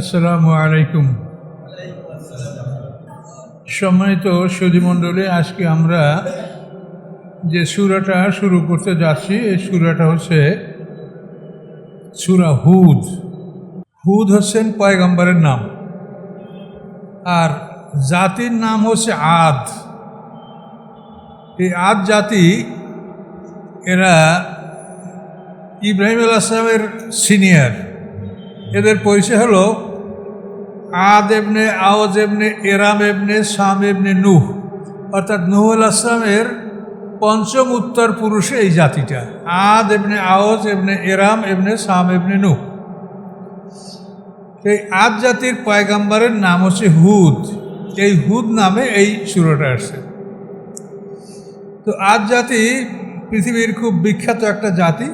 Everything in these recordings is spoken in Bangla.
আসসালামু আলাইকুম। সম্মানিত সুধীমণ্ডলী আজকে আমরা যে সুরাটা শুরু করতে যাচ্ছি, এই সুরাটা হচ্ছে সুরা হুদ। হুদ হচ্ছেন পয়গম্বরের নাম। আর জাতির নাম হচ্ছে আদ। এই আদ জাতি, এরা ইব্রাহিম আলাইসলামের সিনিয়র। এদের পরিচয় হলো আদ এমনে আওয়াজ এমনে এরাম এমনে শাম এমনে নুহ। অর্থাৎ নুহ আসলামের পঞ্চম উত্তর পুরুষে এই জাতিটা। আদ এমনে আওয়াজ এমনে এরাম এমনে শাম এমনে নুহ। এই আদ জাতির পয়গাম্বারের নাম হচ্ছে হুদ। এই হুদ নামে এই সুরটা আসছে। তো আদ জাতি পৃথিবীর খুব বিখ্যাত একটা জাতি।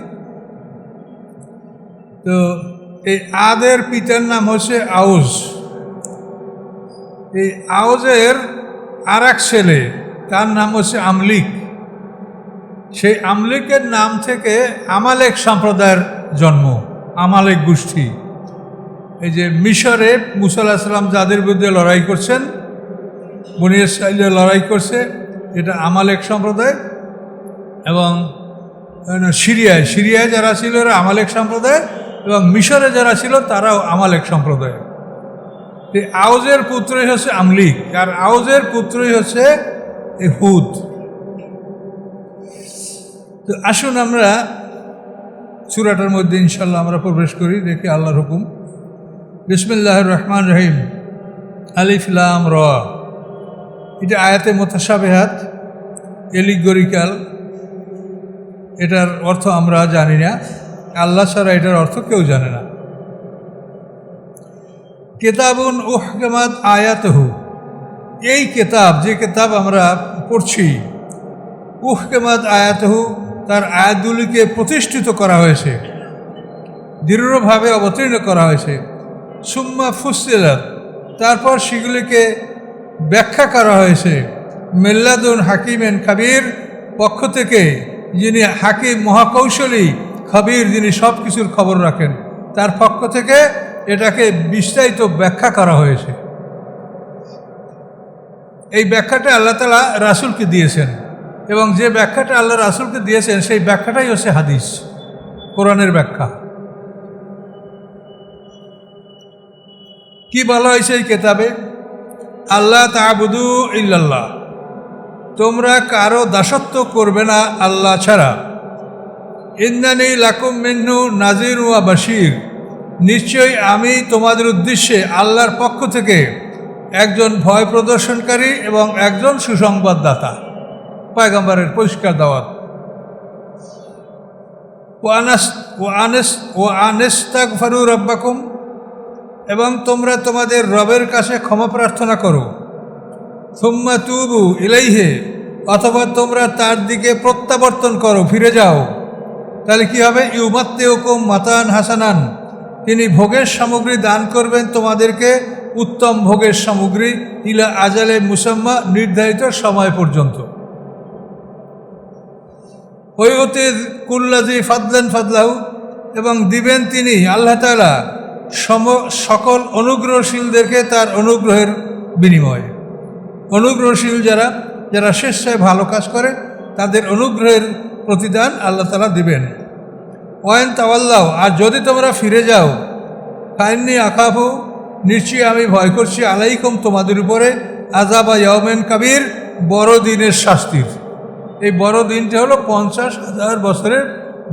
তো এই আদের পিতার নাম হচ্ছে আউজ। এই আউজের আর এক ছেলে, তার নাম হচ্ছে আমলিক। সেই আমলিকের নাম থেকে আমালেক সম্প্রদায়ের জন্ম, আমালেক গোষ্ঠী। এই যে মিশরে মুসাল্লাহ সাল্লাম যাদের বিরুদ্ধে লড়াই করছেন সাইলে লড়াই করছে, এটা আমালেক সম্প্রদায় এবং সিরিয়ায় সিরিয়ায় যারা ছিল এরা আমালেক সম্প্রদায়। এবং মিশরে যারা ছিল, তারাও আমালেক সম্প্রদায় এই আউজের পুত্রই হচ্ছে আমলিক, আর আউজের পুত্রই হচ্ছে হুদ তো আসুন আমরা চূড়াটার মধ্যে ইনশাল্লাহ আমরা প্রবেশ করি, দেখি আল্লাহর হুকুম। বিসমুল্লাহ রহমান রহিম। আলিফলাম র। এটা আয়াতে মোতাসাবেহাত এলিগরিক্যাল এটার অর্থ আমরা জানি না। আল্লাহ ছাড়া এটার অর্থ কেউ জানে না। কেতাবুন উহকামাত আয়াতহু। এই কেতাব, যে কেতাব আমরা পড়ছি, উহকামাত আয়াতহু, তার আয়াতগুলিকে প্রতিষ্ঠিত করা হয়েছে, দৃঢ়ভাবে অবতীর্ণ করা হয়েছে। সুম্মা ফুসিলাত তারপর সেগুলিকে ব্যাখ্যা করা হয়েছে। মেল্লাদুন হাকিম হাকিমেন কাবির পক্ষ থেকে, যিনি হাকিম মহাকৌশলী খবির যিনি সব কিছুর খবর রাখেন, তার পক্ষ থেকে এটাকে বিস্তারিত ব্যাখ্যা করা হয়েছে। এই ব্যাখ্যাটা আল্লাহ তালা রাসুলকে দিয়েছেন এবং যে ব্যাখ্যাটা আল্লাহ রাসুলকে দিয়েছেন, সেই ব্যাখ্যাটাই হচ্ছে হাদিস, কোরআনের ব্যাখ্যা। কি বলা হয়েছে এই কেতাবে? আল্লাহ তাবুদু ইল্লাল্লাহ, তোমরা কারও দাসত্ব করবে না আল্লাহ ছাড়া। ইন্দানি লাকুম মিন্নু নাজির ওয়া বাশির। নিশ্চয়ই আমি তোমাদের উদ্দেশ্যে আল্লাহর পক্ষ থেকে একজন ভয় প্রদর্শনকারী এবং একজন সুসংবাদদাতা। পয়গম্বরের পরিষ্কার দাওয়াত ও আনাস ও আনেস ও আনেস্তাক ফারু রব্বাকুম এবং তোমরা তোমাদের রবের কাছে ক্ষমা প্রার্থনা করো। থুম্মা তুবু ইলাইহে, অথবা তোমরা তার দিকে প্রত্যাবর্তন করো, ফিরে যাও। তাহলে কি হবে? ইউমাত্তে হুকুম মাতান হাসানান। তিনি ভোগের সামগ্রী দান করবেন তোমাদেরকে। উত্তম ভোগের সামগ্রী ইলা আজালে মুসাম্মা নির্ধারিত সময় পর্যন্ত। ওই হতে কুল্লাজি ফাদলান ফাদলাহু এবং দিবেন তিনি আল্লাহ তালা সম, সকল অনুগ্রহশীলদেরকে তার অনুগ্রহের বিনিময়ে। অনুগ্রহশীল যারা যারা স্বেচ্ছায় ভালো কাজ করে, তাদের অনুগ্রহের প্রতিদান আল্লাহ তালা দিবেন। ওয়েন তাওয়াল্লাও আর যদি তোমরা ফিরে যাও, ফাইননি আকাফু নিশ্চয়ই আমি ভয় করছি আলাইকুম তোমাদের উপরে আজাবা ইয়মেন কাবির, বড় দিনের শাস্তির। এই বড় দিনটা হলো পঞ্চাশ হাজার বছরের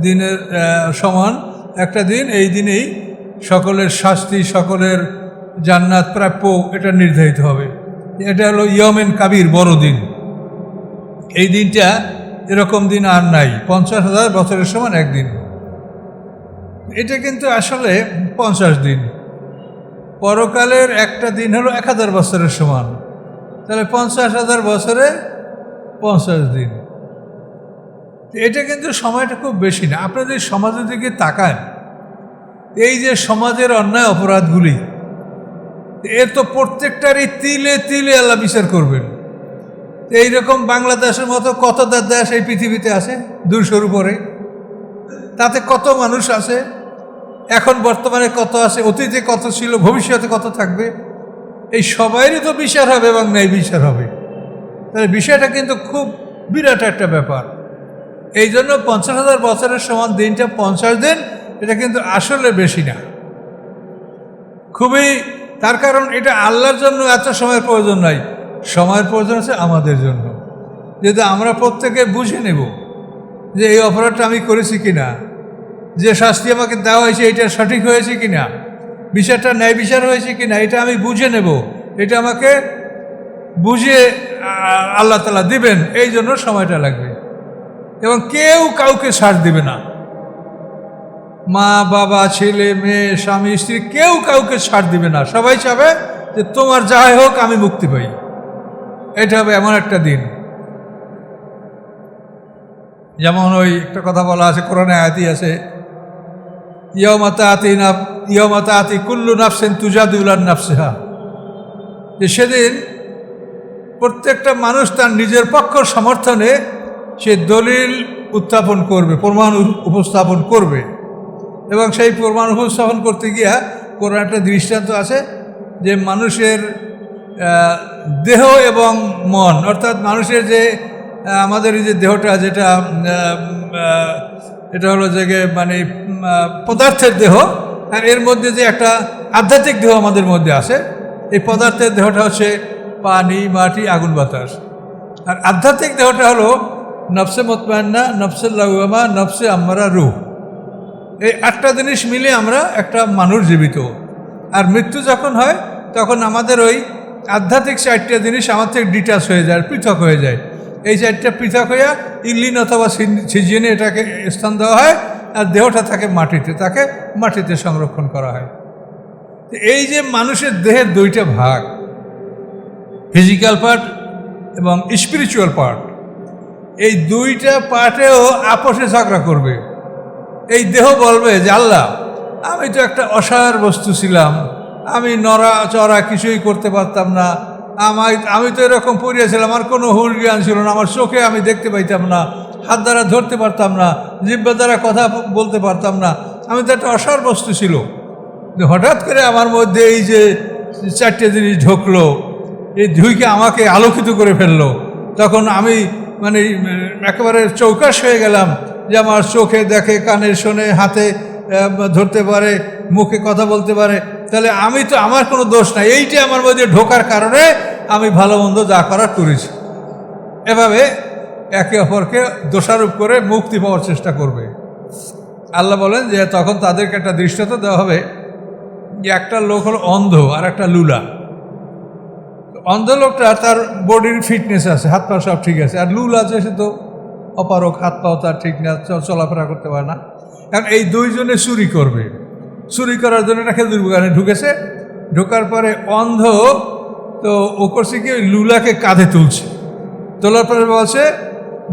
দিনের সমান একটা দিন। এই দিনেই সকলের শাস্তি, সকলের জান্নাত প্রাপ্য, এটা নির্ধারিত হবে। এটা হলো ইয়মেন কাবির বড় দিন। এই দিনটা এরকম দিন আর নাই। পঞ্চাশ হাজার বছরের সমান একদিন। এটা কিন্তু আসলে পঞ্চাশ দিন। পরকালের একটা দিন হলো এক হাজার বছরের সমান। তাহলে পঞ্চাশ হাজার বছরে পঞ্চাশ দিন। এটা কিন্তু সময়টা খুব বেশি না। আপনাদের সমাজের দিকে তাকান, এই যে সমাজের অন্যায় অপরাধগুলি, এর তো প্রত্যেকটারই তিলে তিলে আল্লাহ বিচার করবেন। এইরকম বাংলাদেশের মতো কত দেশ এই পৃথিবীতে আছে? দুশোর উপরে। তাতে কত মানুষ আছে? এখন বর্তমানে কত আছে? অতীতে কত ছিল? ভবিষ্যতে কত থাকবে? এই সবাইরই তো বিচার হবে এবং ন্যায় বিচার হবে। তাহলে বিষয়টা কিন্তু খুব বিরাট একটা ব্যাপার। এই জন্য পঞ্চাশ হাজার বছরের সমান দিনটা পঞ্চাশ দিন, এটা কিন্তু আসলে বেশি না। খুবই, তার কারণ এটা আল্লাহর জন্য এত সময়ের প্রয়োজন নাই। সময়ের প্রয়োজন আছে আমাদের জন্য। যেহেতু আমরা প্রত্যেকে বুঝে নেব যে এই অপরাধটা আমি করেছি কিনা, যে শাস্তি আমাকে দেওয়া হয়েছে এটা সঠিক হয়েছে কিনা, বিচারটা ন্যায় বিচার হয়েছে কিনা, এটা আমি বুঝে নেব। এটা আমাকে বুঝে আল্লাহ তালা দিবেন, এই জন্য সময়টা লাগবে। এবং কেউ কাউকে ছাড় দিবে না। মা, বাবা, ছেলে, মেয়ে, স্বামী, স্ত্রী, কেউ কাউকে ছাড় দিবে না। সবাই চাবে যে তোমার যাই হোক, আমি মুক্তি পাই। এটা হবে এমন একটা দিন। যেমন ওই একটা কথা বলা আছে, কোরআনে আয়াতি আছে ইয়মাতা আতি নাফ ইয়মাতা আতি কুল্লু নাফসেন তুজাদুল্লার নাফসেহা। যে সেদিন প্রত্যেকটা মানুষ তার নিজের পক্ষ সমর্থনে সে দলিল উত্থাপন করবে, প্রমাণ উপস্থাপন করবে। এবং সেই প্রমাণ উপস্থাপন করতে গিয়া কোনো একটা দৃষ্টান্ত আছে যে মানুষের দেহ এবং মন, অর্থাৎ মানুষের যে আমাদের এই যে দেহটা, যেটা এটা হলো যে মানে পদার্থের দেহ আর এর মধ্যে যে একটা আধ্যাত্মিক দেহ আমাদের মধ্যে আছে, এই পদার্থের দেহটা হচ্ছে পানি, মাটি, আগুন, বাতাস। আর আধ্যাত্মিক দেহটা হলো নফসে মতমান্না নফসে লাউমা নফসে আমরা রুহ। এই আটটা জিনিস মিলে আমরা একটা মানুষ জীবিত। আর মৃত্যু যখন হয়, তখন আমাদের ওই আধ্যাত্মিক চারটা জিনিস আমার থেকে ডিটাচ হয়ে যায়, পৃথক হয়ে যায়। এই চারটা পৃথক হইয়া ইলিন অথবা সিজিনে এটাকে স্থান দেওয়া হয় আর দেহটা থাকে মাটিতে, তাকে মাটিতে সংরক্ষণ করা হয়। এই যে মানুষের দেহের দুইটা ভাগ ফিজিক্যাল পার্ট এবং স্পিরিচুয়াল পার্ট এই দুইটা পার্টেও আপোষে ঝগড়া করবে। এই দেহ বলবে যে, আল্লাহ, আমি তো একটা অসার বস্তু ছিলাম আমি নড়া চড়া কিছুই করতে পারতাম না। আমায়, আমি তো এরকম পড়িয়েছিলাম আমার কোনো হুল জ্ঞান ছিল না। আমার চোখে আমি দেখতে পাইতাম না, হাত দ্বারা ধরতে পারতাম না, জিব্বা দ্বারা কথা বলতে পারতাম না। আমি তো একটা অসার বস্তু ছিল। হঠাৎ করে আমার মধ্যে এই যে চারটে জিনিস ঢুকলো, এই ধুইকে আমাকে আলোকিত করে ফেলল। তখন আমি মানে একেবারে চৌকাশ হয়ে গেলাম যে আমার চোখে দেখে, কানে শোনে, হাতে ধরতে পারে মুখে কথা বলতে পারে, তাহলে আমি তো আমার কোনো দোষ নাই। এইটা আমার মধ্যে ঢোকার কারণে আমি ভালো মন্দ যা করার করেছি। এভাবে একে অপরকে দোষারোপ করে মুক্তি পাওয়ার চেষ্টা করবে। আল্লাহ বলেন যে তখন তাদেরকে একটা দৃষ্টান্ত দেওয়া হবে যে একটা লোক হলো অন্ধ আর একটা লুলা। অন্ধ লোকটা তার বডির ফিটনেস আছে, হাত পা সব ঠিক আছে, আর লুল আছে সে তো অপারক হাত পাও তার ঠিক না চলাফেরা করতে পারে না। কারণ এই দুইজনে চুরি করবে। চুরি করার জন্য একটা খেজুর বাগানে ঢুকেছে। ঢোকার পরে অন্ধ তো ও করছে কি লুলাকে কাঁধে তুলছে। তোলার পরে বলছে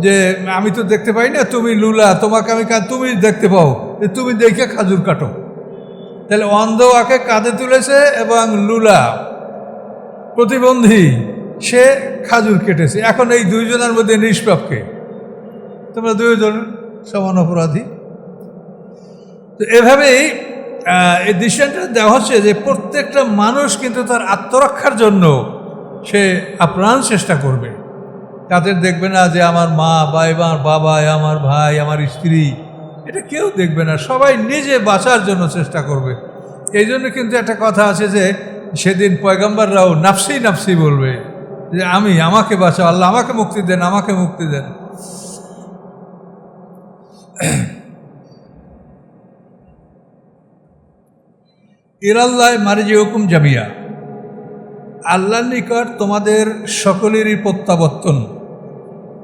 যে, আমি তো দেখতে পাই না, তুমি লুলা, তোমাকে আমি তুমি দেখতে পাও, যে তুমি দেখে খাজুর কাটো। তাহলে অন্ধ ওকে কাঁধে তুলেছে এবং লুলা প্রতিবন্ধী, সে খাজুর কেটেছে। এখন এই দুইজনের মধ্যে নিষ্পাপকে। তোমরা দুইজন সমান অপরাধী। তো এভাবেই এই দৃশ্যানটা দেওয়া হচ্ছে যে প্রত্যেকটা মানুষ কিন্তু তার আত্মরক্ষার জন্য সে আপ্রাণ চেষ্টা করবে। তাদের দেখবে না যে আমার মা বা আমার বাবা, আমার ভাই, আমার স্ত্রী, এটা কেউ দেখবে না। সবাই নিজে বাঁচার জন্য চেষ্টা করবে। এই জন্য কিন্তু একটা কথা আছে যে সেদিন পয়গম্বররাও নাফসি নাফসি বলবে যে আমি, আমাকে বাঁচাও, আল্লাহ আমাকে মুক্তি দেন, আমাকে মুক্তি দেন। ইরাল্লাহ মারিজি হুকুম জামিয়া। আল্লাহর নিকট তোমাদের সকলেরই প্রত্যাবর্তন।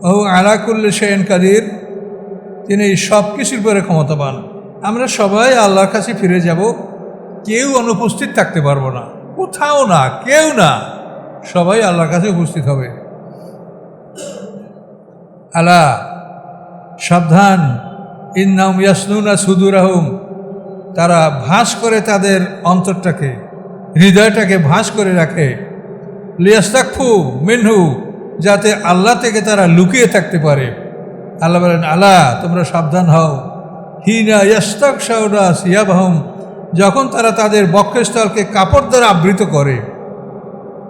ও আলাকুল্লে সেন কাদির, তিনি সব কিছুর উপরে ক্ষমতাবান। আমরা সবাই আল্লাহর কাছে ফিরে যাব, কেউ অনুপস্থিত থাকতে পারব না। কোথাও না, কেউ না, সবাই আল্লাহর কাছে উপস্থিত হবে। আলা, সাবধান ইন্নাম ইয়াসনুনা সুদুরাহুম। তারা ভাস করে তাদের অন্তরটাকে, হৃদয়টাকে ভাস করে রাখে। লিয়াস্তাকফু মিনহু, যাতে আল্লাহ থেকে তারা লুকিয়ে থাকতে পারে। আল্লাহ বলেন আল্লাহ তোমরা সাবধান হও। হিনা ইয়াস্তাক শাহরাস ইয়াবাহম যখন তারা তাদের বক্ষস্থলকে কাপড় দ্বারা আবৃত করে।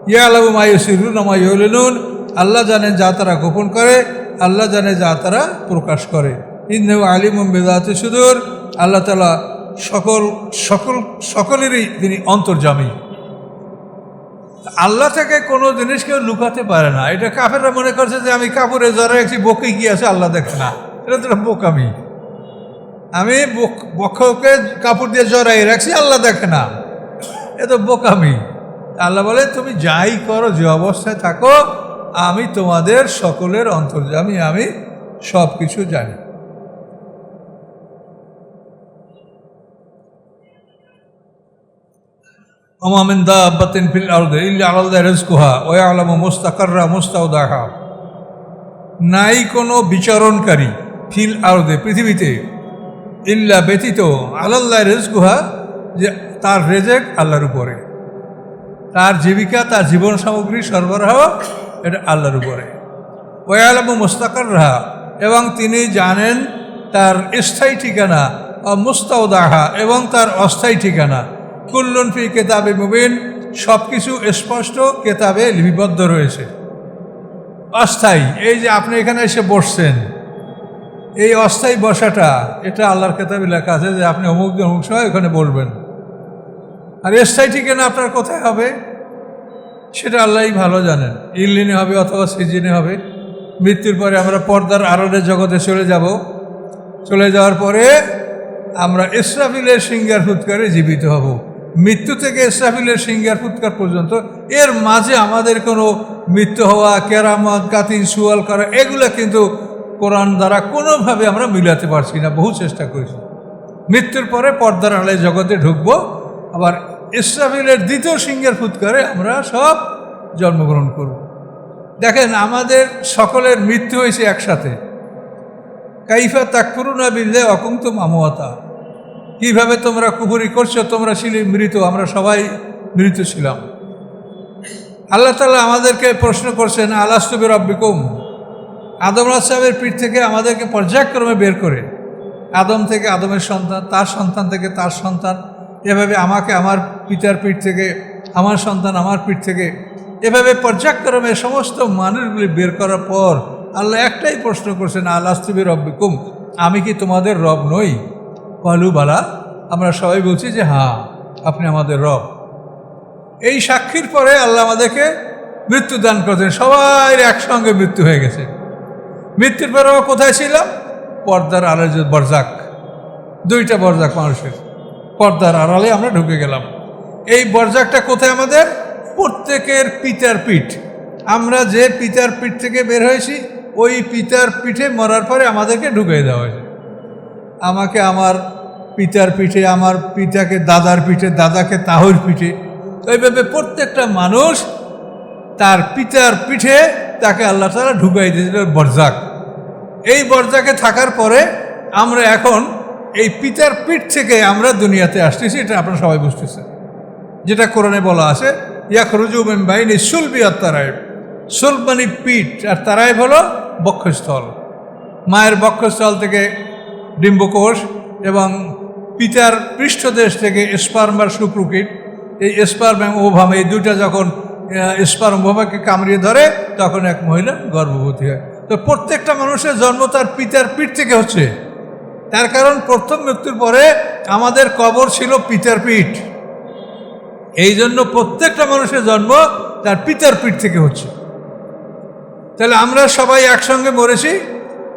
ইয়া আলম মাইসিরুন মাইনুন আল্লাহ জানেন যা তারা গোপন করে, আল্লাহ জানে যা তারা প্রকাশ করে। ইন্দেহ আলিম বেদাতে সুদূর, আল্লাহ তালা সকল সকল, সকলেরই তিনি অন্তর্জামী আল্লাহ থেকে কোনো জিনিস কেউ লুকাতে পারে না। এটা কাফেররা মনে করছে যে আমি কাপড়ে জড়া রাখছি বকে কি আছে, আল্লাহ দেখে না। এটা তো বোকামি। আমি বক- বক্ষকে কাপড় দিয়ে জড়াই রাখছি, আল্লাহ দেখে না। এ তো বোকামি। আল্লাহ বলে, তুমি যাই করো, যে অবস্থায় থাকো, আমি তোমাদের সকলের অন্তর্জামী আমি সব কিছু জানি। অমামিন দা আব্বাতিন ফিল আলদে ইল্লা আলাদা রেজকুহা ওয়া আলামু মুস্তাকাররা মুস্তাউদাহা নাই কোনো বিচরণকারী ফিল আরদে পৃথিবীতে ইল্লা ব্যতীত আলাল্লাহ রেজকুহা যে তার রেজেক আল্লাহর উপরে। তার জীবিকা, তার জীবন সামগ্রী, সরবরাহ এটা আল্লাহর উপরে। ওয়ালাম মুস্তাকার রাহা এবং তিনি জানেন তার স্থায়ী ঠিকানা মুস্তাউদাহা এবং তার অস্থায়ী ঠিকানা। কুল্লুন ফি কেতাবে মুবিন সব কিছু স্পষ্ট কেতাবে লিপিবদ্ধ রয়েছে। অস্থায়ী, এই যে আপনি এখানে এসে বসছেন, এই অস্থায়ী বসাটা, এটা আল্লাহর কেতাবে লেখা আছে যে আপনি অমুক অমুক সময় ওখানে বলবেন। আর স্থায়ী ঠিকানা আপনার কোথায় হবে? সেটা আল্লাহই ভালো জানেন। ইল্লিনে হবে অথবা সিজিনে হবে। মৃত্যুর পরে আমরা পর্দার আড়ালের জগতে চলে যাব। চলে যাওয়ার পরে আমরা ইসরাফিলের সিঙ্গার ফুৎকারে জীবিত হব। মৃত্যু থেকে ইসরাফিলের সিঙ্গার ফুৎকার পর্যন্ত, এর মাঝে আমাদের কোনো মৃত্যু হওয়া, কেরামত কাতিন সুয়াল করা, এগুলো কিন্তু কোরআন দ্বারা কোনোভাবে আমরা মিলাতে পারছি না, বহু চেষ্টা করেছি। মৃত্যুর পরে পর্দার আড়ালে জগতে ঢুকবো, আবার ইসরাফিলের দ্বিতীয় সিংহের ফুৎকারে আমরা সব জন্মগ্রহণ করব। দেখেন, আমাদের সকলের মৃত্যু হয়েছে একসাথে। কাইফা তাকফুরুনা বিল্লে অকুন্ত মামুয়াতা কীভাবে তোমরা কুপুরি করছ, তোমরা ছিলে মৃত, আমরা সবাই মৃত ছিলাম। আল্লাহ তালা আমাদেরকে প্রশ্ন করছেন আলাস্তবি রব্বিকুম আদম সাহেবের পিঠ থেকে আমাদেরকে পর্যায়ক্রমে বের করে। আদম থেকে আদমের সন্তান, তার সন্তান থেকে তার সন্তান, এভাবে আমাকে আমার পিতার পিঠ থেকে, আমার সন্তান আমার পিঠ থেকে, এভাবে পর্যায়ক্রমে সমস্ত মানুষগুলি বের করার পর আল্লাহ একটাই প্রশ্ন করছেন আল্লাস্তবি রব্বিকুম আমি কি তোমাদের রব নই? কলু বালা, আমরা সবাই বলছি যে হ্যাঁ আপনি আমাদের রব। এই সাক্ষীর পরে আল্লাহ আমাদেরকে মৃত্যু দান করেছেন। সবাই একসঙ্গে মৃত্যু হয়ে গেছে। মৃত্যুর পরে আমরা কোথায় ছিলাম? পর্দার আড়ালে বরজাক, দুইটা বরজাক মানুষের পর্দার আড়ালে আমরা ঢুকে গেলাম। এই বরজাকটা কোথায় আমাদের? প্রত্যেকের পিতার পিঠ। আমরা যে পিতার পিঠ থেকে বের হয়েছি, ওই পিতার পিঠে মরার পরে আমাদেরকে ঢুকিয়ে দেওয়া হয়েছে। আমাকে আমার পিতার পিঠে, আমার পিতাকে দাদার পিঠে, দাদাকে তাহর পিঠে। এইভাবে প্রত্যেকটা মানুষ তার পিতার পিঠে তাকে আল্লাহ তালা ঢুকাই দিয়েছিল বরজাক। এই বরজাকে থাকার পরে আমরা এখন এই পিতার পিঠ থেকে আমরা দুনিয়াতে আসতেছি, এটা আপনারা সবাই বুঝতেছেন। যেটা কোরআনে বলা আছে ইয়াকরুজু মিন বাইনি সুলবি আর তারাইব। সুলব মানে পিঠ, আর তারাইব হলো বক্ষস্থল। মায়ের বক্ষস্থল থেকে ডিম্বকোষ এবং পিতার পৃষ্ঠদেশ থেকে স্পার্ম বা শুক্রকিট এই স্পার্ম এবং ওভাম, এই দুইটা যখন স্পার্ম ওভামাকে কামড়িয়ে ধরে, তখন এক মহিলা গর্ভবতী হয়। তো প্রত্যেকটা মানুষের জন্ম তার পিতার পিঠ থেকে হচ্ছে। তার কারণ প্রথম মৃত্যুর পরে আমাদের কবর ছিল পিতার পিঠ। এই জন্য প্রত্যেকটা মানুষের জন্ম তার পিতার পিঠ থেকে হচ্ছে। তাহলে আমরা সবাই একসঙ্গে মরেছি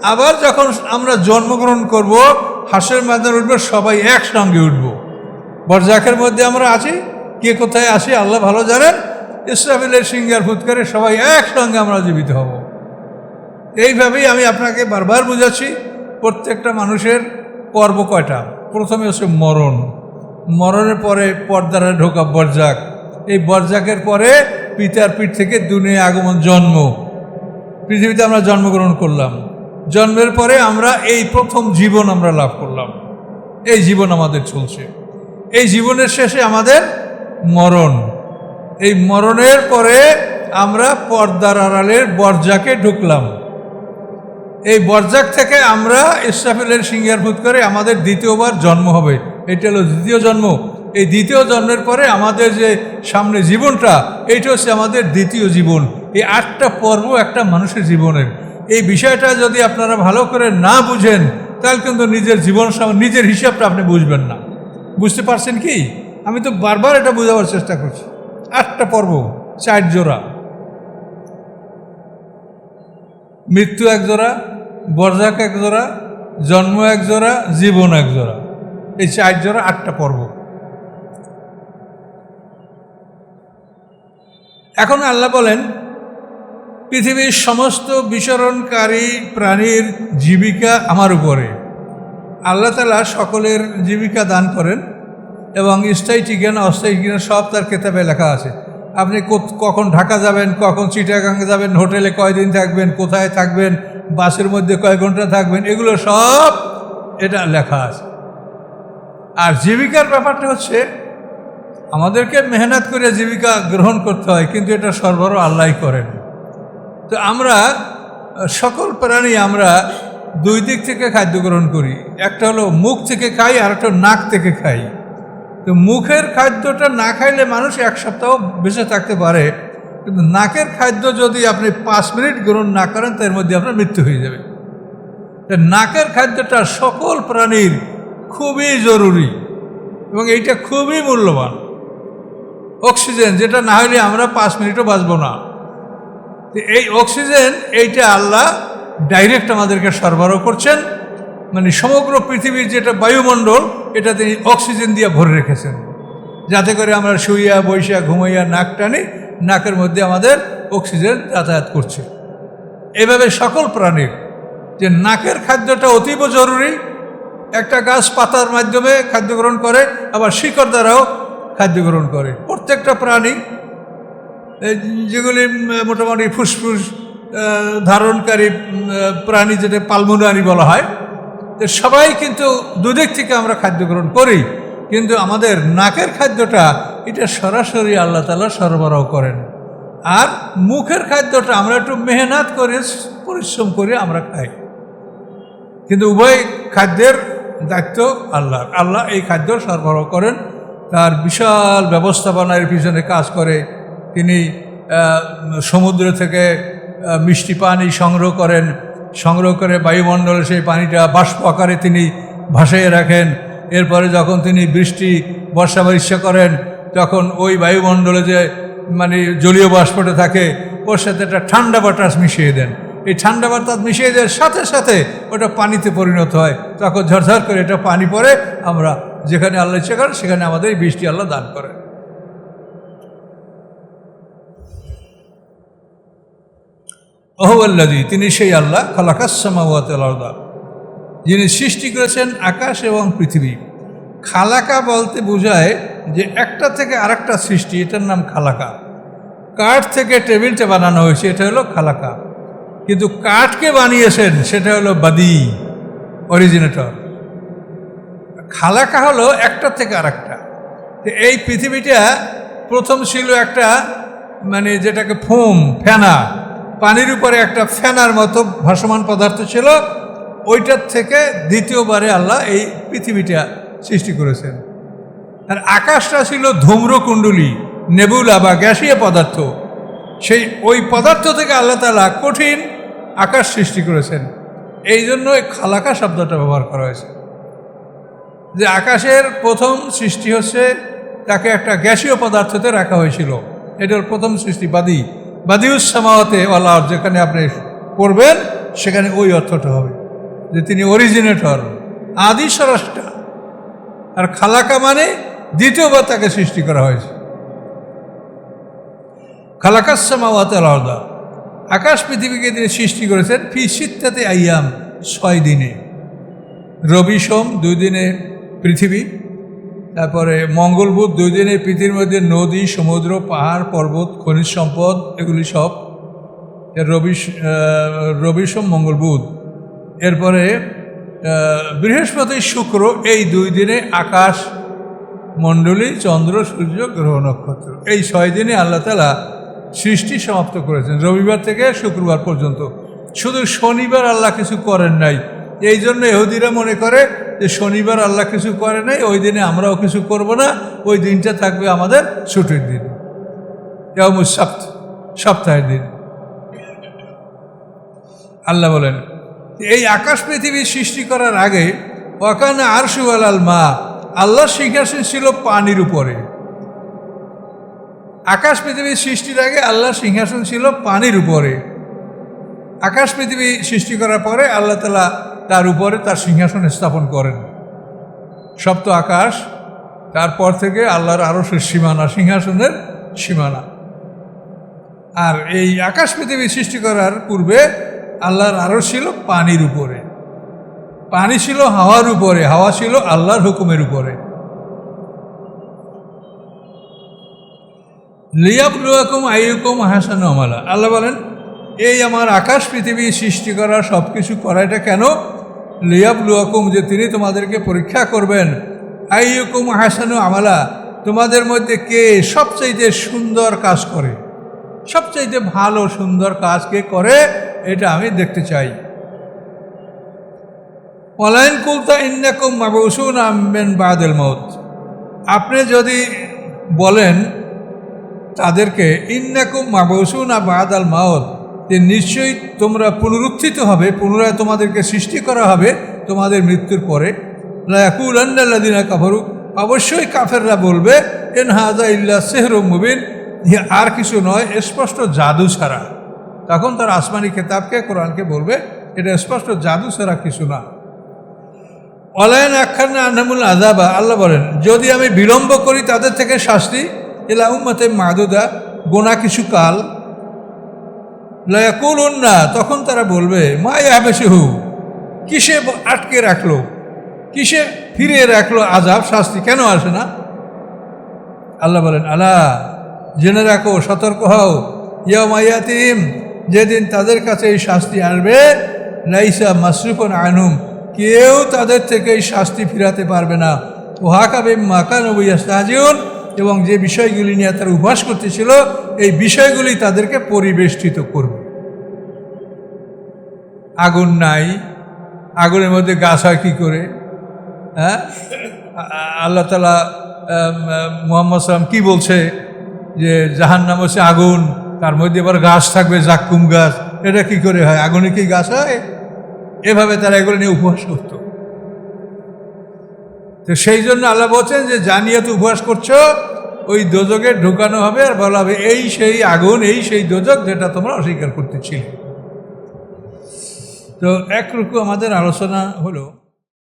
আবার যখন আমরা জন্মগ্রহণ করব হাঁসের ময়দান উঠবো, সবাই একসঙ্গে উঠবো। বরজাকের মধ্যে আমরা আছি, কে কোথায় আসি আল্লাহ ভালো জানেন। ইসরাফিলের সিঙ্গার ফুৎকারে সবাই একসঙ্গে আমরা জীবিত হব। এইভাবেই আমি আপনাকে বারবার বুঝাচ্ছি, প্রত্যেকটা মানুষের পর্ব কয়টা? প্রথমে হচ্ছে মরণ। মরণের পরে পর্দারে ঢোকা বরজাক এই বরজাকের পরে পিতার পিঠ থেকে দুনিয়া আগমন জন্ম। পৃথিবীতে আমরা জন্মগ্রহণ করলাম। জন্মের পরে আমরা এই প্রথম জীবন আমরা লাভ করলাম। এই জীবন আমাদের চলছে। এই জীবনের শেষে আমাদের মরণ। এই মরণের পরে আমরা পর্দার আড়ালের বরজাকে ঢুকলাম। এই বরজাক থেকে আমরা ইসরাফিলের সিঙ্গার ভূত করে আমাদের দ্বিতীয়বার জন্ম হবে। এটা হলো দ্বিতীয় জন্ম। এই দ্বিতীয় জন্মের পরে আমাদের যে সামনে জীবনটা, এইটা হচ্ছে আমাদের দ্বিতীয় জীবন। এই আটটা পর্ব একটা মানুষের জীবনের। এই বিষয়টা যদি আপনারা ভালো করে না বুঝেন, তাহলে কিন্তু নিজের জীবন নিজের হিসাবটা আপনি বুঝবেন না। বুঝতে পারছেন কি? আমি তো বারবার এটা বোঝাবার চেষ্টা করছি। আটটা পর্ব, চার জোড়া। মৃত্যু এক জোড়া, বরজাক এক জোড়া, জন্ম এক জোড়া, জীবন এক জোড়া। এই চার জোড়া, আটটা পর্ব। এখন আল্লাহ বলেন পৃথিবীর সমস্ত বিচরণকারী প্রাণীর জীবিকা আমার উপরে। আল্লাহ তালা সকলের জীবিকা দান করেন এবং স্থায়ী ঠিকানা অস্থায়ী ঠিকানা সব তার কেতাবে লেখা আছে। আপনি কখন ঢাকা যাবেন, কখন চিটাগাং যাবেন, হোটেলে কয়দিন থাকবেন, কোথায় থাকবেন, বাসের মধ্যে কয় ঘণ্টা থাকবেন, এগুলো সব এটা লেখা আছে। আর জীবিকার ব্যাপারটা হচ্ছে, আমাদেরকে মেহনত করে জীবিকা গ্রহণ করতে হয়, কিন্তু এটা সরবরাহ আল্লাহ করেন। তো আমরা, সকল প্রাণী আমরা দুই দিক থেকে খাদ্য গ্রহণ করি। একটা হলো মুখ থেকে খাই, আর একটা নাক থেকে খাই। তো মুখের খাদ্যটা না খাইলে মানুষ এক সপ্তাহ বেঁচে থাকতে পারে, কিন্তু নাকের খাদ্য যদি আপনি পাঁচ মিনিট গ্রহণ না করেন, তার মধ্যে আপনার মৃত্যু হয়ে যাবে। নাকের খাদ্যটা সকল প্রাণীর খুবই জরুরি, এবং এইটা খুবই মূল্যবান। অক্সিজেন, যেটা না হলে আমরা পাঁচ মিনিটও বাঁচবো না। এই অক্সিজেন, এইটা আল্লাহ ডাইরেক্ট আমাদেরকে সরবরাহ করছেন। মানে সমগ্র পৃথিবীর যেটা বায়ুমণ্ডল, এটা তিনি অক্সিজেন দিয়ে ভরে রেখেছেন। যাতে করে আমরা শুইয়া বৈশা ঘুমাইয়া, নাক টানি, নাকের মধ্যে আমাদের অক্সিজেন যাতায়াত করছে। এভাবে সকল প্রাণীর যে নাকের খাদ্যটা অতীব জরুরি, একটা গাছ পাতার মাধ্যমে খাদ্য গ্রহণ করে, আবার শিকড় দ্বারাও খাদ্য গ্রহণ করে। প্রত্যেকটা প্রাণী যেগুলি মোটামুটি ফুসফুস ধারণকারী প্রাণী যেটা পালমোনারি বলা হয় তো সবাই কিন্তু দুদিক থেকে আমরা খাদ্য গ্রহণ করি, কিন্তু আমাদের নাকের খাদ্যটা, এটা সরাসরি আল্লাহ তালা সরবরাহ করেন। আর মুখের খাদ্যটা আমরা একটু মেহনত করে, পরিশ্রম করে আমরা খাই। কিন্তু উভয় খাদ্যের দায়িত্ব আল্লাহ। আল্লাহ এই খাদ্য সরবরাহ করেন, তার বিশাল ব্যবস্থাপনার পিছনে কাজ করে তিনি সমুদ্র থেকে মিষ্টি পানি সংগ্রহ করেন। সংগ্রহ করে বায়ুমণ্ডলে সেই পানিটা বাষ্প আকারে তিনি ভাসাইয়ে রাখেন। এরপরে যখন তিনি বৃষ্টি, বর্ষা বর্ষা করেন, তখন ওই বায়ুমণ্ডলে যে মানে জলীয় বাষ্পটা থাকে, ওর সাথে একটা ঠান্ডা বাতাস মিশিয়ে দেন। এই ঠান্ডা বাতাস মিশিয়ে দেওয়ার সাথে সাথে ওটা পানিতে পরিণত হয়। তখন ঝরঝর করে এটা পানি পড়ে আমরা যেখানে আল্লাহ ইচ্ছা করেন, সেখানে আমাদের বৃষ্টি আল্লাহ দান করে অহবল্লাদি তিনি সেই আল্লাহ খালাকাসামাওয়াত যিনি সৃষ্টি করেছেন আকাশ এবং পৃথিবী। খালাকা বলতে বোঝায় যে একটা থেকে আরেকটা সৃষ্টি, এটার নাম খালাকা। কাঠ থেকে টেবিলটা বানানো হয়েছে, এটা হলো খালাকা। কিন্তু কাঠকে বানিয়েছেন, সেটা হলো বাদি, অরিজিনেটর। খালাকা হলো একটা থেকে আরেকটা। এই পৃথিবীটা প্রথম ছিল একটা মানে যেটাকে ফোম, ফেনা। পানির উপরে একটা ফেনার মতো ভাসমান পদার্থ ছিল, ওইটার থেকে দ্বিতীয়বারে আল্লাহ এই পৃথিবীটা সৃষ্টি করেছেন। আর আকাশটা ছিল ধূম্রকুণ্ডলী, নেবুলা বা গ্যাসীয় পদার্থ। সেই ওই পদার্থ থেকে আল্লাহ তালা কঠিন আকাশ সৃষ্টি করেছেন। এই জন্য খালাকা শব্দটা ব্যবহার করা হয়েছে। যে আকাশের প্রথম সৃষ্টি হচ্ছে, তাকে একটা গ্যাসীয় পদার্থতে রাখা হয়েছিল। এটার প্রথম সৃষ্টি বাদি বাদিউসামাওয়াতে আল্লাহ যেখানে আপনি পড়বেন, সেখানে ওই অর্থটা হবে, যে তিনি অরিজিনেটর, আদি স্বরাষ্ট্রা। আর খালাকা মানে দ্বিতীয়বার তাকে সৃষ্টি করা হয়েছে। খালাকাসামাওয়াতে আলাদা আকাশ পৃথিবীকে তিনি সৃষ্টি করেছেন ফি সিত্তাতে আইয়াম, ছয় দিনে। রবি সোম, দুই দিনে পৃথিবী। তারপরে মঙ্গল বুধ দুই দিনে পৃথিবীর মধ্যে নদী, সমুদ্র, পাহাড়, পর্বত, খনিজ সম্পদ, এগুলি সব। রবি রবি সোম, মঙ্গল বুধ। এরপরে বৃহস্পতি শুক্র এই দুই দিনে আকাশ, মণ্ডলী, চন্দ্র, সূর্য, গ্রহ, নক্ষত্র। এই ছয় দিনে আল্লাহ তালা সৃষ্টি সমাপ্ত করেছেন। রবিবার থেকে শুক্রবার পর্যন্ত। শুধু শনিবার আল্লাহ কিছু করেন নাই এই জন্য এহুদিরা মনে করে যে শনিবার আল্লাহ কিছু করে নাই, ওই দিনে আমরাও কিছু করব না, ওই দিনটা থাকবে আমাদের ছুটির দিন। সপ্তাহের দিন। আল্লাহ বলেন, এই আকাশ পৃথিবী সৃষ্টি করার আগে, ওয়াকানা আরশু আল মা আল্লাহর সিংহাসন ছিল পানির উপরে। আকাশ পৃথিবীর সৃষ্টির আগে আল্লাহর সিংহাসন ছিল পানির উপরে। আকাশ পৃথিবী সৃষ্টি করার পরে আল্লাহ তালা তার উপরে তার সিংহাসন স্থাপন করেন। সপ্ত আকাশ, তারপর থেকে আল্লাহর আরশের সীমানা, সিংহাসনের সীমানা। আর এই আকাশ পৃথিবী সৃষ্টি করার পূর্বে আল্লাহর আরও ছিল পানির উপরে। পানি ছিল হাওয়ার উপরে, হাওয়া ছিল আল্লাহর হুকুমের উপরে। লিয়াবলুয়াকুম আইয়ুকুম হাসান আমালা আল্লাহ বলেন, এই আমার আকাশ পৃথিবী সৃষ্টি করা সব কিছু করা এটা কেন? লিয়াবলুয়াকুম, যে তিনি তোমাদেরকে পরীক্ষা করবেন। আইয়ুকুম হাসানু আমালা, তোমাদের মধ্যে কে সবচাইতে সুন্দর কাজ করে? সবচাইতে ভালো, সুন্দর কাজ কে করে? এটা আমি দেখতে চাই। অনলাইন কুলতা ইন্নাকুম মাবুসুন আমবেন বাদেল মত আপনি যদি বলেন তাদেরকে, ইন্নাকুম মাবুসুন বাদ আল মাওত যে নিশ্চয়ই তোমরা পুনরুত্থিত হবে, পুনরায় তোমাদেরকে সৃষ্টি করা হবে, তোমাদের মৃত্যুর পরে। লাকুল আন্নাল্লাদিনা কাফরু, অবশ্যই কাফেররা বলবে এন হাজা ইল্লা সেহর মুবিন। আর কিছু নয় স্পষ্ট জাদু ছাড়া। তখন তার আসমানি খেতাবকে কোরআনকে বলবে, এটা স্পষ্ট জাদু ছাড়া কিছু না। অলায়ন আখ্যান আনামুল আজাবা আল্লাহ বলেন, যদি আমি বিলম্ব করি, তাদের থেকে শাস্তি? এলা উম্মতে মাদুদা, গোনা কিছু কাল। লয়াকুল না তখন তারা বলবে, মা ইয়াবেসেহু কিসে আটকে রাখল? কিসে ফিরিয়ে রাখল আজাব শাস্তি কেন আসে না? আল্লাহ বলেন আল্লাহ জেনে রাখো, সতর্ক হও। ইয়া মাইয়াতিম যেদিন তাদের কাছে এই শাস্তি আসবে, লাইসা মাসরুফন আনুম কেউ তাদের থেকে এই শাস্তি ফিরাতে পারবে না। ওহাকাবে মাকান ওয়াস্তাজিউন এবং যে বিষয়গুলি নিয়ে তারা উপাস করতেছিল, এই বিষয়গুলি তাদেরকে পরিবেষ্টিত করবে। আগুন নাই, আগুনের মধ্যে গাছ হয় কী করে? হ্যাঁ? আল্লাহ তালা মোহাম্মদ সালাম কী বলছে? যে জাহান নাম হচ্ছে আগুন, তার মধ্যে আবার গাছ থাকবে, জাক্কুম গাছ। এটা কি করে হয়? আগুনে কি গাছ হয়? এভাবে তারা এগুলো নিয়ে উপহাস করত। তো সেই জন্য আল্লাহ বলছেন যে জানিয়ে তো উপবাস করছ, ওই দোজকে ঢুকানো হবে আর বলা হবে, এই সেই আগুন, এই সেই দোজক যেটা তোমরা অস্বীকার করতেছিলে তো একরকম আমাদের আলোচনা হলো